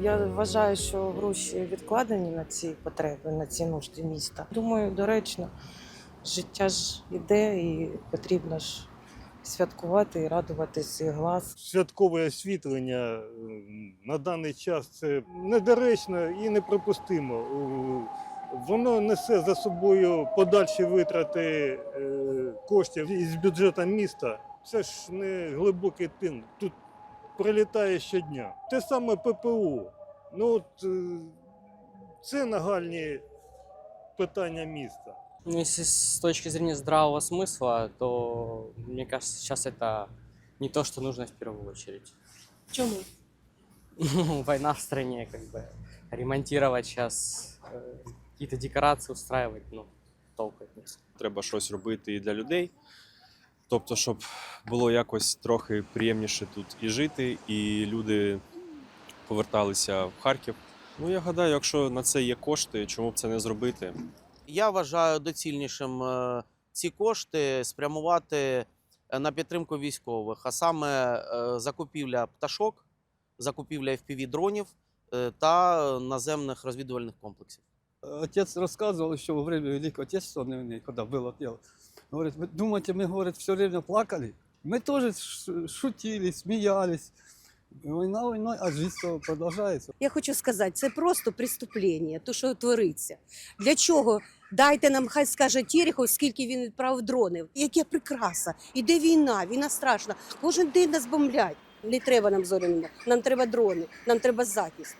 Я вважаю, що гроші відкладені на ці потреби, на ці нужди міста. Думаю, доречно, життя ж іде і потрібно ж святкувати і радувати свій глас. святкове освітлення е, на даний час це недоречно і неприпустимо. Е, Воно несе за собою подальші витрати е, коштів із бюджету міста. Це ж не глибокий тин. Тут прилітає щодня. Те саме ППУ. Ну от е, це нагальні питання міста. Ну, если с точки зрения здравого смысла, то мне кажется, сейчас это не то, что нужно в первую очередь. Чому? Ну, Война в стране, как бы ремонтировать сейчас, какие-то декорации устраивать, ну, толку от них. треба щось робити і для людей. Тобто, щоб було якось трохи приємніше тут і жити, і люди поверталися в Харків. Ну, я гадаю, якщо на це є кошти, чому б це не зробити? Я вважаю доцільнішим е, ці кошти спрямувати е, на підтримку військових, а саме е, закупівля пташок, закупівля FPV-дронів е, та наземних розвідувальних комплексів. Отец рассказывал еще во время Великой Отечественной войны, когда было дело. Говорит, вы думаете, мы, говорит, все время плакали? Мы тоже ш- шутили, смеялись. Война войной, а жизнь продолжается. Я хочу сказати, це просто преступлення, то, що твориться. Для чого? Дайте нам, хай скаже Терехов, скільки він відправив дронів. Яке прикраса. Іде війна, війна страшна. Кожен день нас бомблять. Не треба нам зоряного, нам треба дрони, нам треба захист.